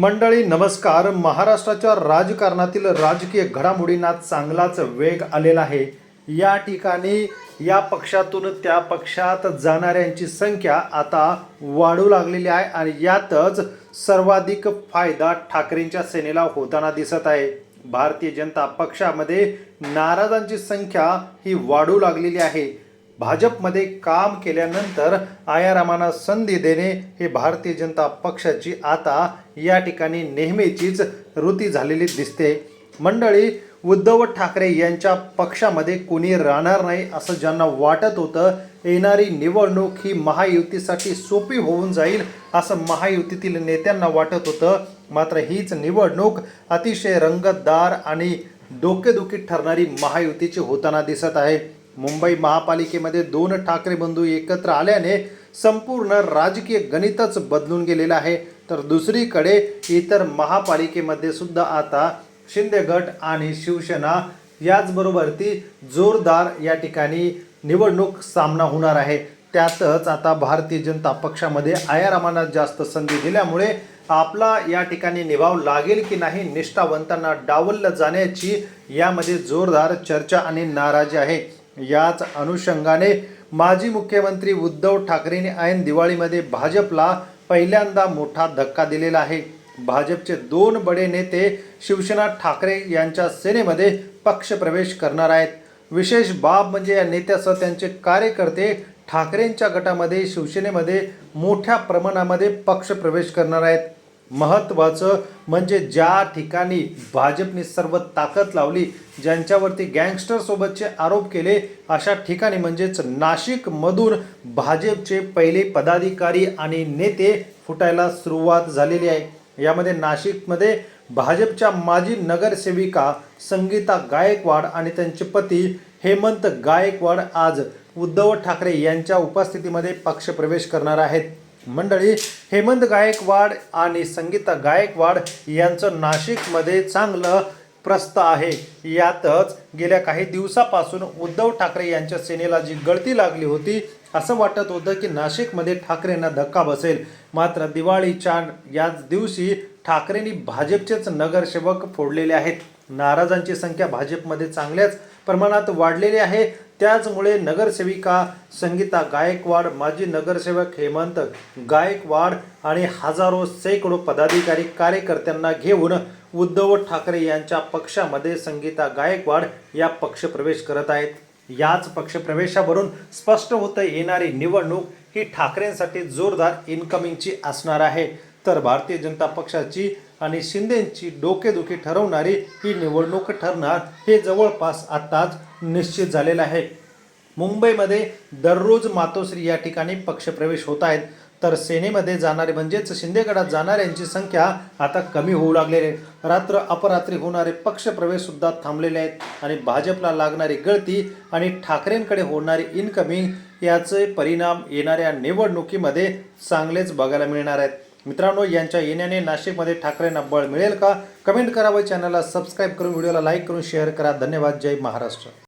मंडळी नमस्कार. महाराष्ट्राच्या राजकारणातील राजकीय घडामोडींना चांगलाच वेग आलेला आहे. या ठिकाणी या पक्षातून त्या पक्षात जाणाऱ्यांची संख्या आता वाढू लागलेली आहे आणि यातच सर्वाधिक फायदा ठाकरेंच्या सेनेला होताना दिसत आहे. भारतीय जनता पक्षामध्ये नाराजांची संख्या ही वाढू लागलेली आहे. भाजपमध्ये काम केल्यानंतर आयारामांना संधी देणे हे भारतीय जनता पक्षाची आता या ठिकाणी नेहमीचीच वृत्ती झालेली दिसते. मंडळी उद्धव ठाकरे यांच्या पक्षामध्ये कोणी राहणार नाही असं ज्यांना वाटत होतं येणारी निवडणूक ही महायुतीसाठी सोपी होऊन जाईल असं महायुतीतील नेत्यांना वाटत होतं. मात्र हीच निवडणूक अतिशय रंगतदार आणि डोकेदुखी ठरणारी महायुतीची होताना दिसत आहे. मुंबई महापालिकेमध्ये दोन ठाकरे बंधू एकत्र आल्याने संपूर्ण राजकीय गणितच बदलून गेलेलं आहे. तर दुसरीकडे इतर महापालिकेमध्ये सुद्धा आता शिंदे गट आणि शिवसेना याचबरोबर ती जोरदार या ठिकाणी निवडणूक सामना होणार आहे. त्यातच आता भारतीय जनता पक्षामध्ये आयारामांना जास्त संधी दिल्यामुळे आपला या ठिकाणी निभाव लागेल की नाही निष्ठावंतांना डावललं जाण्याची यामध्ये जोरदार चर्चा आणि नाराजी आहे. याच अनुषंगाने माजी मुख्यमंत्री उद्धव ठाकरेंनी ऐन दिवाळीमध्ये भाजपला पहिल्यांदा मोठा धक्का दिलेला आहे. भाजपचे दोन बडे नेते शिवसेना ठाकरे यांच्या सेनेमध्ये पक्षप्रवेश करणार आहेत. विशेष बाब म्हणजे या नेत्यासह त्यांचे कार्यकर्ते ठाकरेंच्या गटामध्ये शिवसेनेमध्ये मोठ्या प्रमाणामध्ये पक्षप्रवेश करणार आहेत. महत्त्वाचं म्हणजे ज्या ठिकाणी भाजपने सर्व ताकद लावली ज्यांच्यावरती गँगस्टरसोबतचे आरोप केले अशा ठिकाणी म्हणजेच नाशिकमधून भाजपचे पहिले पदाधिकारी आणि नेते फुटायला सुरुवात झालेली आहे. यामध्ये नाशिकमध्ये भाजपच्या माजी नगरसेविका संगीता गायकवाड आणि त्यांचे पती हेमंत गायकवाड आज उद्धव ठाकरे यांच्या उपस्थितीमध्ये पक्षप्रवेश करणार आहेत. मंडळी हेमंत गायकवाड आणि संगीता गायकवाड यांचं नाशिकमध्ये चांगलं प्रस्त आहे. यातच गेल्या काही दिवसापासून उद्धव ठाकरे यांच्या सेनेला जी गळती लागली होती असं वाटत होतं की नाशिकमध्ये ठाकरेंना धक्का बसेल. मात्र दिवाळीच्या याच दिवशी ठाकरेंनी भाजपचेच नगरसेवक फोडलेले आहेत. नाराजांची संख्या भाजपमध्ये चांगल्याच प्रमाणात वाढलेली आहे. त्याचमुळे नगरसेविका संगीता गायकवाड माजी नगरसेवक हेमंत गायकवाड आणि हजारो सैकडो पदाधिकारी कार्यकर्त्यांना घेऊन उद्धव ठाकरे यांच्या पक्षामध्ये संगीता गायकवाड या पक्षप्रवेश करत आहेत. याच पक्षप्रवेशावरून स्पष्ट होतं येणारी निवडणूक ही ठाकरेंसाठी जोरदार इन्कमिंगची असणार आहे. तर भारतीय जनता पक्षाची आणि शिंदेची डोकेदुखी ठरवणारी ही निवडणूक ठरणार हे जवळपास आत्ताच निश्चित झालेलं आहे. मुंबईमध्ये दररोज मातोश्री या ठिकाणी पक्षप्रवेश होत आहेत. तर सेनेमध्ये जाणारे म्हणजेच शिंदेगडात जाणाऱ्यांची संख्या आता कमी होऊ लागलेली आहे. रात्र अपरात्री होणारे पक्षप्रवेशसुद्धा थांबलेले आहेत. आणि भाजपला लागणारी गळती आणि ठाकरेंकडे होणारी इनकमिंग याचे परिणाम येणाऱ्या निवडणुकीमध्ये चांगलेच बघायला मिळणार आहेत. मित्रांनो यांच्या येण्याने नाशिकमध्ये ठाकरेंना बळ मिळेल का? कमेंट करा व चॅनलला सबस्क्राईब करून व्हिडिओला लाईक करून शेअर करा. धन्यवाद. जय महाराष्ट्र.